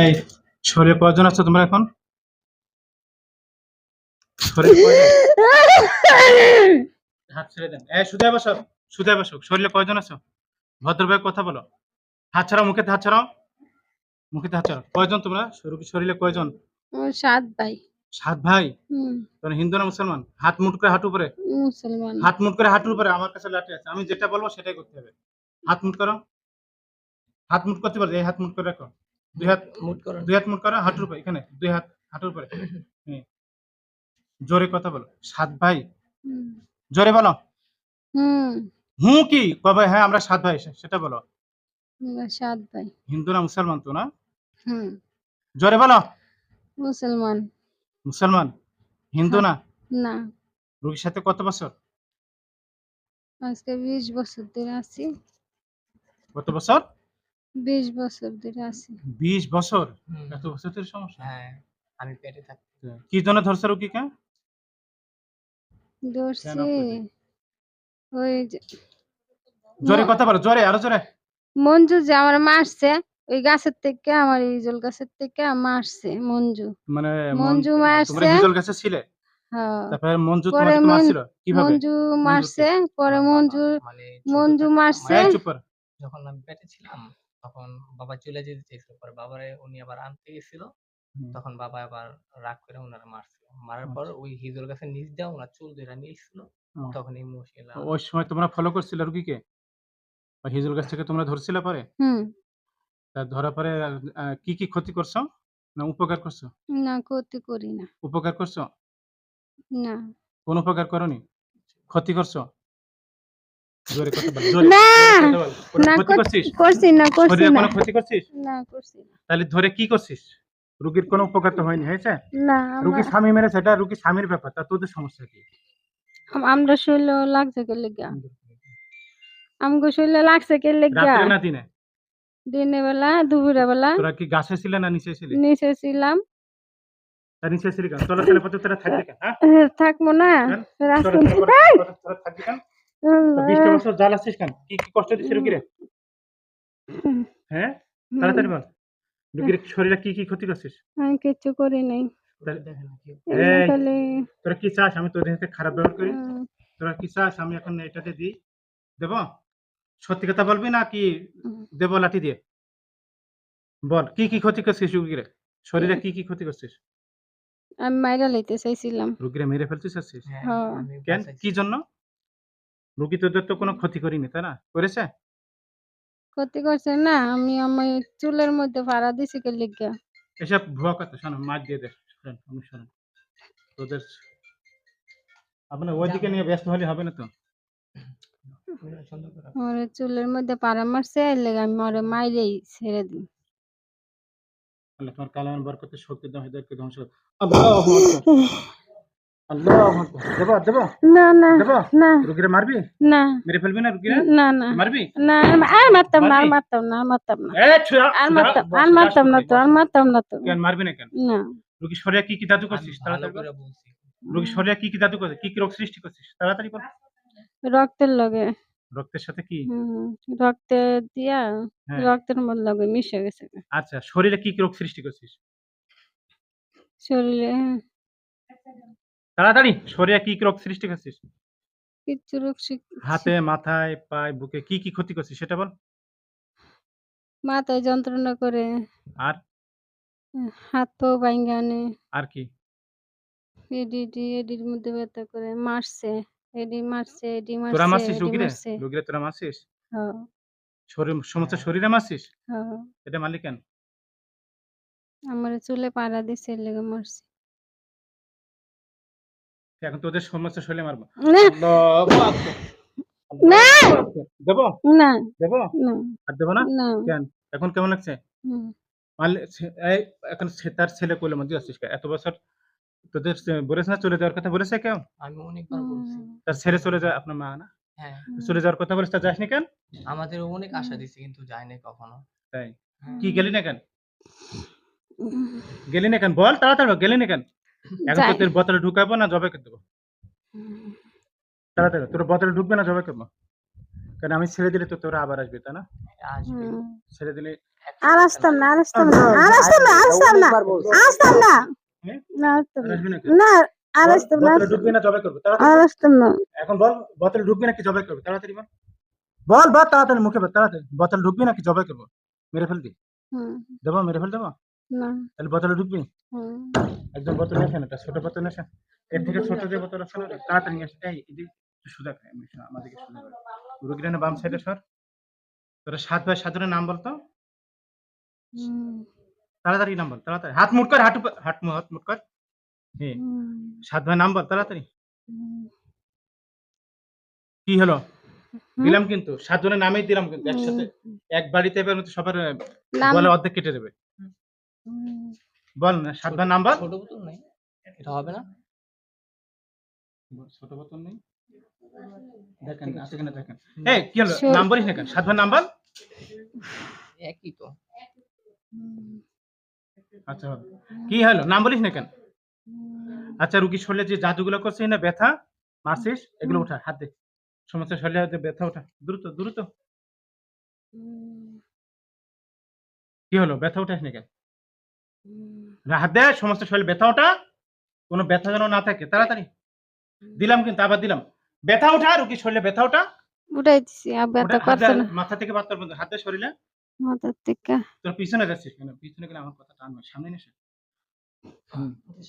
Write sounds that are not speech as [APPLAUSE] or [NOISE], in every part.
এই শরীরে আছো তোমরা এখন? হাত ছেড়ে দেন। এই বসো বসো। শরীরে কয়জন আছো? ভদ্রভাবে কথা বলো। হাত ছাড়াও মুখে হাত ছাড়াও? মুখে হাত ছাড়াও। কয়জন তোমরা? শরীরে কয়জন? সাত ভাই। সাত ভাই? তোমরা হিন্দু না মুসলমান? হাত মুট করে হাঁটু উপরে? মুসলমান। হাত মুট করে হাঁটুর উপরে। আমার কাছে লাঠি আছে। আমি যেটা বলব সেটাই করতে হবে। হাত মুট করো। হাত মুট করতে পারবে এই হাত মুট করে রাখো। দুই হাত মুট করো। দুই হাত মুট করো হাঁটুর উপরে এখানে দুই হাত হাঁটুর উপরে। হুম। জোরে কথা বলো। সাত ভাই। জোরে বলো। হুম। হুঁ কি? কবে? হ্যাঁ আমরা সাত ভাই সেটা বলো। সাত ভাই। হিন্দু না মুসলমান তো না? হুম। জোরে বলো। মুসলমান। মুসলমান? হিন্দু না? না। রোগীর সাথে কত বছর? আজকে বিশ বছর ধরে আছি। কত বছর? বিশ বছর ধরে আছি। বিশ বছর? হুম। এত বছর ধরে সমস্যা? হ্যাঁ আমি পেটে থাকতে কি জন্য ধরছে রোগীকে? ধরছি আপনাকে? ওই যে জোরে কথা বলো জোরে আরও জোরে। মঞ্জু যে আমার মারছে ওই গাছের থেকে আমার ইজল গাছের থেকে মারছে মঞ্জু। মানে মঞ্জু তোমরা মারছে। হিজল গাছে ছিলে? হ্যাঁ। তারপরে মঞ্জু পরে তোমাকে মন- মারছিল? কীভাবে? মঞ্জু মারছে পরে মঞ্জু মানে মঞ্জু ছোট মারছে। এই চুপ কর। যখন আমি পেটে ছিলাম তখন বাবা চলে যেতে চেয়েছিল পরে বাবারে উনি আবার আনতে গেছিল। তখন বাবা আবার রাগ করে ওনারা মারছিল। মারার পর ওই হিজল গাছের নিচ দিয়ে ওনার চুল ধরে নিয়েছিল। তখন এই মহিলা ওই সময় তোমরা ফলো করছিলে রুগীকে? ওই হিজল গাছ থেকে তোমরা ধরছিলে পরে? হুম। তা ধরা পরে কি কি ক্ষতি করছ? না উপকার করছ? না ক্ষতি করি না। উপকার করছ? না। কোন উপকার করনি? ক্ষতি করছ? জোরে কথা বল জোরে না, জোরে কথা বল। কোনো না করছিস? করছি না করছি না। কোনো ক্ষতি করছিস? না করছি তাহলে ধরে কি করছিস? রুগীর কোনো উপকার তো হয়নি হয়েছে? না রুগী স্বামী মেরেছে এটা রুগী স্বামীর ব্যাপার তা তোদের সমস্যা কি? আম- আমরা শৈল লাগছে কে লেগা? আমগো শৈল লাগছে। কে লেগা? রাত্রে না দিনে? দিনে বেলা দুপুরে বেলা। তোরা কি গাছে ছিলে না নিচে ছিলি? নিচে ছিলাম। নিচে ছিলি কেন? চলাচলের পথে তোরা থাকবি কেন হ্যাঁ? থাকব না। কেন? রাস্তা তোরা থাকবি কেন? তো আল্লাহ। বিশটা বছর জ্বালাচ্ছিস কেন? কি কি কষ্ট দিচ্ছে রুগীরে? হ্যাঁ? তাড়াতাড়ি বল। রুগীর শরীরে কি কি ক্ষতি করছিস? আমি কিচ্ছু করি নাই। তাহলে- দেখেন কি এই, খালি তোরা কি চাস? আমি তোদের সাথে খারাপ ব্যবহার করি। তোরা কি চাস? আমি এখন এটাতে দিই। দেব? সত্যি কথা বলবি না কি। দেব লাঠি দিয়ে? বল কি কি ক্ষতি করছিস রুগীরে? শরীরে কি কি ক্ষতি করছিস? আমি মাইরা লইতে চাইছিলাম। রুগীরে মেরে ফেলতে চাচ্ছিস? হ্যাঁ, হ্যাঁ। কেন? কি জন্য? রুগী তোদের তো কোনো ক্ষতি করিনি তাই না? করেছে? ক্ষতি করছে না আমি আমার চুলের মধ্যে ফাড়া দিছি কে লেগা। এসব ভুয়া কথা শোনো মাছ দিয়ে দে শোন আমি শোনো তোদের আপনার ওইদিকে নিয়ে ব্যস্ত হলে হবে না তো? আমার চুলের মধ্যে পাড়া মারছে এর লেগে আমি ওরে মাইরেই ছেড়ে দিই। আল্লাহ তোমার কালামের বরকতে শক্তি দাও হৃদয়কে ধ্বংস আল্লাহ দেব না না না মারবি না মেরে ফেলবি না রুগীরে না না মারবি না আর মারতাম না আর মারতাম না আর মারতাম না আর মারতাম আর মারতাম না তো আর মারতাম না তো কেন মারবি না কেন কি কি জাদু করছিস তাড়াতাড়ি করে কি কি জাদু করছিস কি কি রোগ সৃষ্টি করছিস তাড়াতাড়ি বল রক্তের লগে রক্তের সাথে কি রক্তে দিয়া রক্তের মধ্যে লগে মিশে গেছে আচ্ছা শরীরে কি কি রোগ সৃষ্টি করছিস শরীরে তাড়াতাড়ি শরীরে কি কি রোগ সৃষ্টি করছিস? কিচ্ছু রোগ শিখ- হাতে মাথায় পায়ে বুকে কি কি ক্ষতি করছিস সেটা বল। মাথায় যন্ত্রণা করে। আর? হাত পা ভাঙ্গা আনে আর কি? এডি এডি এডির মধ্যে ব্যথা করে মারছে। এডি মারছে এডি মারছে তোরা মারছে মারছিস এডি রুগীরে? মারছে। রুগীরে তোরা মারছিস? হ্যাঁ। শরীর সমস্ত শরীরে মারছিস? হ্যাঁ। এটা মারলি কেন? আমার চুলে পাড়া দিছে এর লেগে মারছে। এখন তোদের সমস্ত শরীরে মারবো। না। না। দেবো? না। দেবো? আর দেবো না? কেন? এখন কেমন লাগছে? এখন সে- তার ছেলে কোলে মধ্যে আসছিস এত বছর তোদের বলেছে না চলে যাওয়ার কথা বলেছে কেউ? আমি অনেকবার বলছি। তার ছেলে চলে যায় আপনার মা না? হ্যাঁ। চলে যাওয়ার কথা বলেছে তা যাসনি কেন? আমাদের অনেক আশা দিছে কিন্তু যায়নি কখনো। তাই। কি গেলি না কেন? গেলি না কেন? বল তাড়াতাড়ি গেলি না কেন? [LAUGHS] এখন তো তোর বোতলে ঢুকাবো না জবে করে দেবো? তাড়াতাড়ি তোর বোতলে ঢুকবে না জবে করব? কারণ আমি ছেড়ে দিলে তো তোরা আবার আসবে তাই না? ছেড়ে দিলে আর আসতাম না আর আসতাম না আর আসতাম না আসতাম না আসতাম না। হ্যাঁ? না আসতাম না। আসবি নাকি? না আর বল, আসতাম না বোতলে ঢুকবি না জবাই করব। তাড়াতাড়ি আর আসতাম না। এখন বল বোতলে ঢুকবি নাকি করব? তাড়াতাড়ি বল। বল বল তাড়াতাড়ি মুখে বল তাড়াতাড়ি। বোতলে ঢুকবি নাকি জবাই করব? মেরে ফেলবি হুম, দেবো মেরে ফেল দেবো? না। তাহলে বোতলে ঢুকবি? একদম বোতল আসেন একটা ছোট বোতল আসেন এর থেকে ছোট যে বোতল আছে না, তাড়াতাড়ি আসেন এই এদিকে একটু সুদা খাই আমাদেরকে শুনে রুগীর না বাম সাইডে সর। তোরা সাত ভাই সাতজনের নাম বলতো? তাড়াতাড়ি নাম বল তাড়াতাড়ি। হাত মুট কর হাট উপর- হাত মুট কর। হ্যাঁ সাত ভাই নাম বল তাড়াতাড়ি। কি হলো? দিলাম কিন্তু সাতজনের নামেই দিলাম কিন্তু একসাথে। এক বাড়িতে এবার সবার বলে অর্ধেক কেটে দেবে। বল না সাত ভাই নাম বল ছোট বোতল নাই। এটা হবে না? ছোট বোতল নেই? দেখেন আছে কিনা দেখেন। এই কি হলো? Sure. নাম না কেন সাত ভাই নাম বল একই তো। আচ্ছা কি হলো? নাম বলিস না কেন? আচ্ছা রুগী শরীরে যে জাদুগুলো করছিস না ব্যথা মারছিস এগুলো উঠা হাত দে। সমস্ত শরীরে হাতে ব্যথা ওঠা দ্রুত দ্রুত। কি হলো? ব্যথা উঠাস না কেন? হুম। না, হাত দে সমস্ত শরীরে ব্যথা ওঠা কোনো ব্যথা যেন না থাকে তাড়াতাড়ি। দিলাম কিন্তু আবার দিলাম। ব্যথা ওঠা রুগী শরীরে ব্যথা ওঠা। উঠাই দিছি আর ব্যথা করছে না। মাথা থেকে বাত্তার পর্যন্ত হাত শরীরে। মাথার থেকে। তোর পিছনে যাচ্ছিস কেন? পিছনে গেলে আমার কথা টানবে সামনে নিস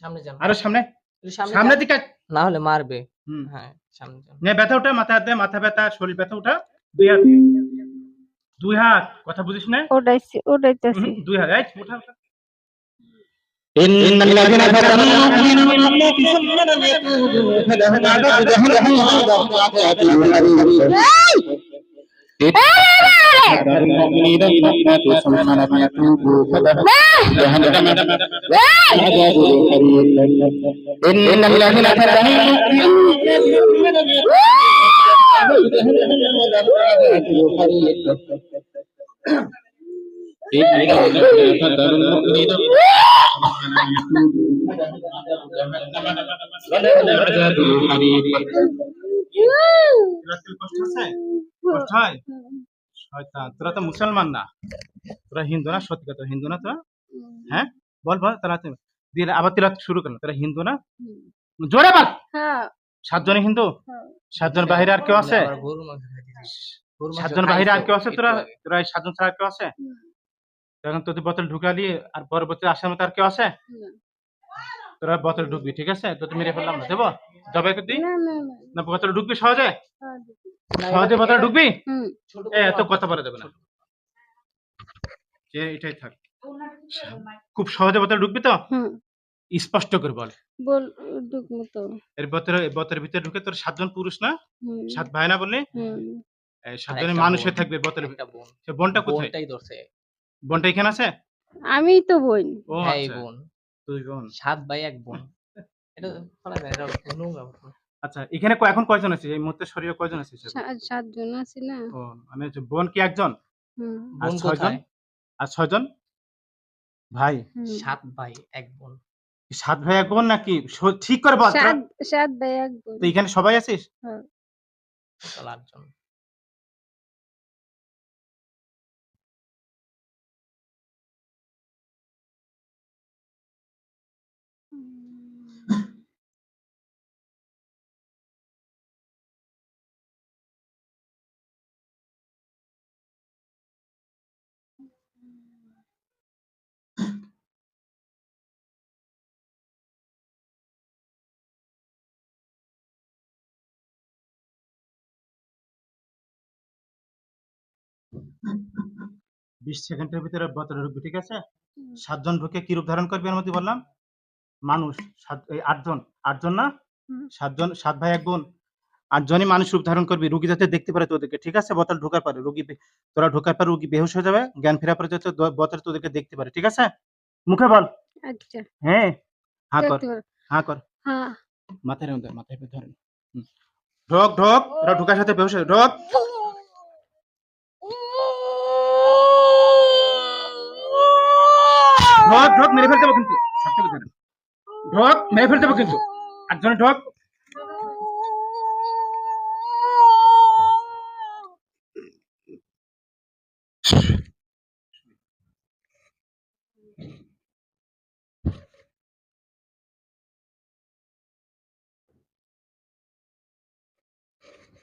সামনে যান। আরও সামনে। সামনে সামনে দিকে না হলে মারবে। হুম। হ্যাঁ সামনে যান। নে ব্যথা ওঠা মাথা হাত মাথা ব্যথা শরীর ব্যথা ওঠা। দুই হাত। দুই হাত। কথা বুঝিস না? উঠাইছি উঠাইতেছি হুম, দুই হাত। এই ওঠা ওঠা إن الذين كفروا من أمة ثم لم يتوبوا فلهم عذاب جهنم وعذاب الحريق المؤمنين الفتاة ثم لم يتوبوا فلهم جهنم وعذاب الحريق إن الذين كفروا من أمة لم يتوبوا جهنم ولهم عذاب الحريق إن الذين كفروا المؤمنين ولهم عذاب الحريق তোরা তো মুসলমান না তোরা হিন্দু না সত্যি কথা হিন্দু না তোরা? হ্যাঁ বল বল তোরা দিয়ে আবার তিলাত শুরু করলাম তোরা হিন্দু না জোরে বল হ্যাঁ সাতজনে হিন্দু? হ্যাঁ। সাতজন বাহিরে আর কেউ আছে? সাতজন বাহিরে আর কেউ আছে? তোরা তোরা সাতজন ছাড়া আর কেউ আছে। এখন তোদের বোতল ঢুকালি আর পরবর্তী আসার মতো আর কেউ আছে তোরা বোতল ঢুকবি ঠিক আছে? তোদের মেরে ফেললাম না দেবো? জবাই না না না। না বোতল ঢুকবি সহজে? হ্যাঁ, সহজে বোতল ঢুকবি? এ এত কথা বলা যাবে না। যে এটাই থাক। খুব সহজে বোতল ঢুকবি তো? স্পষ্ট করে বল। বল ঢুকবো তো। এর বোতলে বোতলের ভিতরে ঢুকে তোর সাতজন পুরুষ না? হুম। সাত ভাই না বললি? সাতজনের মানুষ হয়ে থাকবে বোতলের বোনটা কোথায়? বোনটাই ধরছে। বোনটা এখানে আছে? আমি তো বোন। ও হ্যাঁ এই আচ্ছা। বোন। তুই বোন। সাত ভাই এক বোন। [LAUGHS] এটা ফেলা যায়, এটা নোংরা কথা। আচ্ছা এখানে ক- এখন কয়জন আছে? এই মুহূর্তে শরীরে কয়জন আছে সা- সাতজন আছে না। ও মানে হচ্ছে বোন কি একজন? হুম। আর বোন ছয়জন? কোথায় আর ছয়জন? ভাই। হুম। সাত ভাই এক বোন। সাত ভাই এক বোন নাকি? স- ঠিক করে বল। তোরা। সাত সাত ভাই এক বোন। তো এখানে সবাই আছিস? টোটাল আটজন। বিশ সেকেন্ডের ভিতরে বোতলে ঢুকবি ঠিক আছে? সাতজন ঢুকে কি রূপ ধারণ করবি মধ্যে বললাম? মানুষ সাত এই আটজন। আটজন না? সাতজন সাত ভাই এক বোন। আটজনই মানুষ রূপ ধারণ করবি। রুগী যাতে দেখতে পারে তোদেরকে ঠিক আছে? বোতল ঢোকার পরে রুগী তোরা ঢোকার পর রুগী বেহুশ হয়ে যাবে জ্ঞান ফেরার পরে যাতে বোতল তোদেরকে দেখতে পারে ঠিক আছে? মুখে বল। আচ্ছা। হ্যাঁ? হ্যাঁ কর। হ্যাঁ কর। হ্যাঁ। মাথায় রেখে মাথায় ধরেন। ঢোক ঢোক। তোরা ঢোকার সাথে বেহুশ ঢোক। ঢক ঢক মেরে ফেলতে হবে কিন্তু ঢক মেরে ফেলতে হবে কিন্তু আটজনে ঢক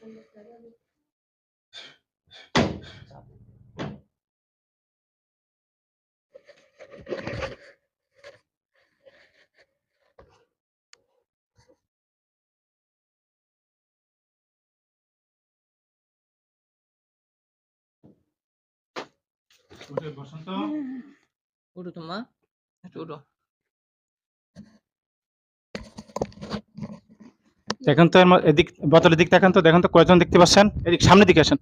Gracias. বসন্ত। উঠো তো মা একটু উঠো। দেখেন তো এদিক বোতলের দিক দেখেন তো দেখেন তো কয়জন দেখতে পাচ্ছেন? এদিক সামনের দিকে আসেন।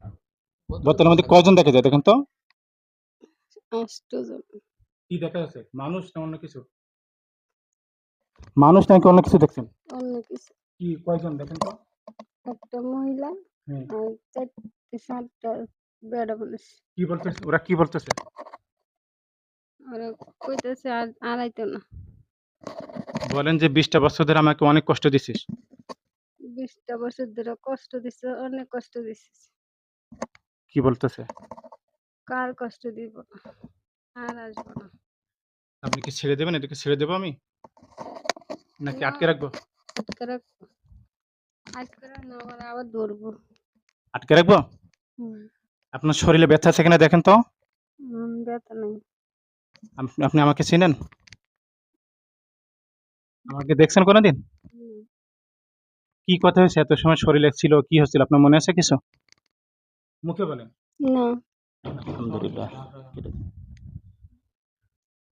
বোতলের মধ্যে কয়জন দেখা যায় দেখেন তো? কি দেখা যাচ্ছে? মানুষ না অন্য কিছু? মানুষ নাকি অন্য কিছু দেখছেন? অন্য কিছু। কি কয়জন দেখেন তো? একটা মহিলা আর চারটে সাতটা বেড়া মানুষ কি বলতেছে? ওরা কি বলতেছে? ওরা কইতেছে আর আড়াইতো না। বলেন যে বিশটা বছর ধরে আমাকে অনেক কষ্ট দিছিস। বিশটা বছর ধরে কষ্ট দিছে অনেক কষ্ট দিছিস। কি বলতেছে? কার কষ্ট দিব না? আর আসব না। আপনি কি ছেড়ে দেবেন? এটাকে ছেড়ে দেবো আমি? নাকি আটকে রাখব? আটকে রাখব। আটকে রাখ না আবার আবার ধরবো। আটকে রাখব? হুম। আপনার শরীরে ব্যথা আছে কিনা দেখেন তো? ব্যথা নেই। আপনি আমাকে চিনেন? আমাকে দেখছেন কোনোদিন। কি কথা হয়েছে? এত সময় শরীরে ছিল কি হচ্ছিল? আপনার মনে আছে কিছু? মুখে বলেন। না। আলহামদুলিল্লাহ।